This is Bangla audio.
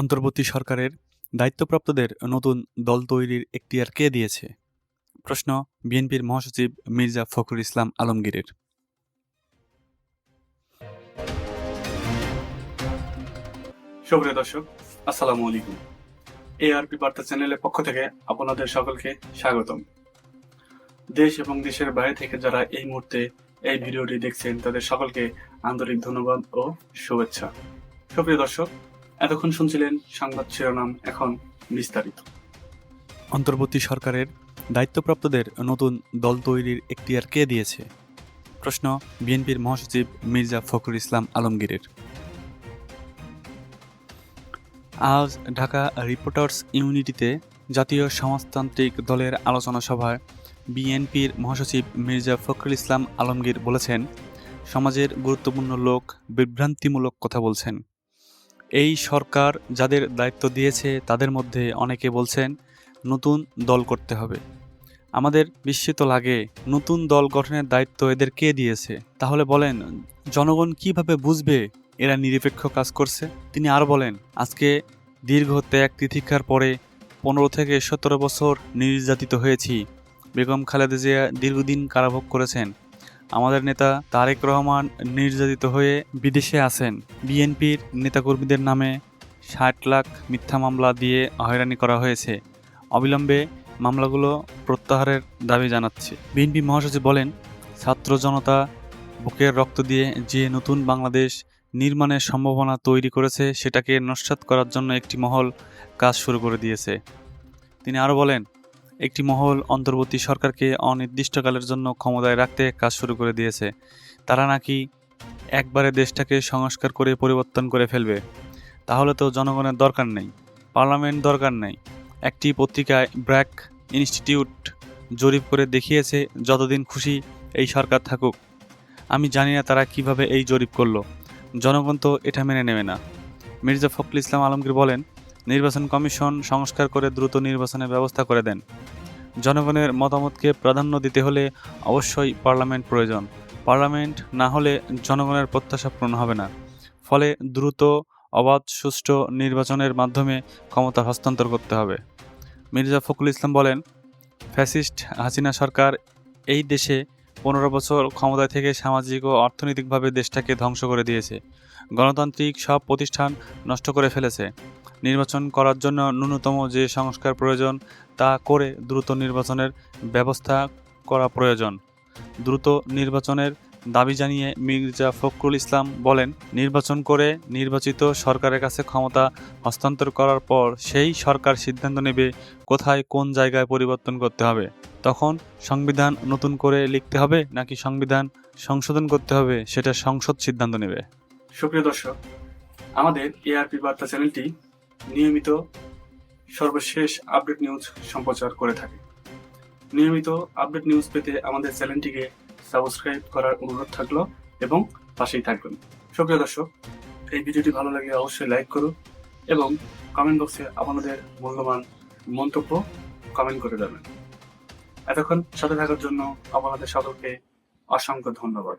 অন্তর্বর্তী সরকারের দায়িত্বপ্রাপ্তদের নতুন দল তৈরির এখতিয়ার কে দিয়েছে? প্রশ্ন বিএনপির মহাসচিব মির্জা ফখরুল ইসলাম আলমগীরের। সুপ্রিয় দর্শক, আসসালামু আলাইকুম। এআরপি বার্তা চ্যানেলের পক্ষ থেকে আপনাদের সকলকে স্বাগতম। দেশ এবং দেশের বাইরে থেকে যারা এই মুহূর্তে এই ভিডিওটি দেখছেন, তাদের সকলকে আন্তরিক ধন্যবাদ ও শুভেচ্ছা। সুপ্রিয় দর্শক এতক্ষণ শুনছিলেন সংবাদ শিরোনাম এখন বিস্তারিত। অন্তর্বর্তী সরকারের দায়িত্বপ্রাপ্তদের নতুন দল তৈরির এখতিয়ার কে দিয়েছে? প্রশ্ন বিএনপির মহাসচিব মির্জা ফখরুল ইসলাম আলমগীরের। আজ ঢাকা রিপোর্টার্স ইউনিটিতে জাতীয় সমাজতান্ত্রিক দলের আলোচনা সভায় বিএনপির মহাসচিব মির্জা ফখরুল ইসলাম আলমগীর বলেছেন, সমাজের গুরুত্বপূর্ণ লোক বিভ্রান্তিমূলক কথা বলছেন। এই সরকার যাদের দায়িত্ব দিয়েছে তাদের মধ্যে অনেকে বলছেন নতুন দল করতে হবে। আমাদের বিস্মিত লাগে, নতুন দল গঠনের দায়িত্ব এদের কে দিয়েছে? তাহলে বলেন, জনগণ কীভাবে বুঝবে এরা নিরপেক্ষ কাজ করছে? তিনি আর বলেন, আজকে দীর্ঘ ত্যাগ তিথিক্ষার পরে পনেরো থেকে সতেরো বছর নির্যাতিত হয়েছি। বেগম খালেদা জিয়া দীর্ঘদিন কারাভোগ করেছেন। আমাদের নেতা তারেক রহমান নির্যাতিত হয়ে বিদেশে আছেন। বিএনপির নেতাকর্মীদের নামে ষাট লাখ মিথ্যা মামলা দিয়ে হয়রানি করা হয়েছে। অবিলম্বে মামলাগুলো প্রত্যাহারের দাবি জানাচ্ছে। বিএনপি মহাসচিব বলেন, ছাত্র জনতা বুকের রক্ত দিয়ে যে নতুন বাংলাদেশ নির্মাণের সম্ভাবনা তৈরি করেছে, সেটাকে নস্যাৎ করার জন্য একটি মহল কাজ শুরু করে দিয়েছে। তিনি আরও বলেন একটি মহল অন্তর্বর্তী সরকারকে অনির্দিষ্টকালের জন্য ক্ষমতায় রাখতে কাজ শুরু করে দিয়েছে। তারা নাকি একবারে দেশটাকে সংস্কার করে পরিবর্তন করে ফেলবে। তাহলে তো জনগণের দরকার নেই, পার্লামেন্ট দরকার নেই। একটি পত্রিকায় ব্র্যাক ইনস্টিটিউট জরিপ করে দেখিয়েছে, যতদিন খুশি এই সরকার থাকুক। আমি জানি না তারা কীভাবে এই জরিপ করল। জনগণ তো এটা মেনে নেবে না। মির্জা ফখরুল ইসলাম আলমগীর বলেন, নির্বাচন কমিশন সংস্কার করে দ্রুত নির্বাচনের ব্যবস্থা করে দেন। জনগণের মতামতকে প্রাধান্য দিতে হলে অবশ্যই পার্লামেন্ট প্রয়োজন। পার্লামেন্ট না হলে জনগণের প্রত্যাশা পূরণ হবে না। ফলে দ্রুত, অবাধ, সুষ্ঠু নির্বাচনের মাধ্যমে ক্ষমতা হস্তান্তর করতে হবে। মির্জা ফখরুল ইসলাম বলেন, ফ্যাসিস্ট হাসিনা সরকার এই দেশে পনেরো বছর ক্ষমতায় থেকে সামাজিক ও অর্থনৈতিকভাবে দেশটাকে ধ্বংস করে দিয়েছে। গণতান্ত্রিক সব প্রতিষ্ঠান নষ্ট করে ফেলেছে। নির্বাচন করার জন্য ন্যূনতম যে সংস্কার প্রয়োজন তা করে দ্রুত নির্বাচনের ব্যবস্থা করা প্রয়োজন। দ্রুত নির্বাচনের দাবি জানিয়ে মির্জা ফখরুল ইসলাম বলেন, নির্বাচন করে নির্বাচিত সরকারের কাছে ক্ষমতা হস্তান্তর করার পর সেই সরকার সিদ্ধান্ত নেবে কোথায় কোন জায়গায় পরিবর্তন করতে হবে। তখন সংবিধান নতুন করে লিখতে হবে নাকি সংবিধান সংশোধন করতে হবে সেটা সংসদ সিদ্ধান্ত নেবে। সুপ্রিয় দর্শক, আমাদের এআরপি বার্তা চ্যানেলটি নিয়মিত সর্বশেষ আপডেট নিউজ সম্প্রচার করে থাকে। নিয়মিত আপডেট নিউজ পেতে আমাদের চ্যানেলটিকে সাবস্ক্রাইব করার অনুরোধ থাকল এবং পাশেই থাকবেন। সুপ্রিয় দর্শক, এই ভিডিওটি ভালো লাগে অবশ্যই লাইক করুন এবং কমেন্ট বক্সে আপনাদের মূল্যবান মন্তব্য কমেন্ট করে দেবেন এতক্ষণ সাথে থাকার জন্য আপনাদের সকলকে অসংখ্য ধন্যবাদ।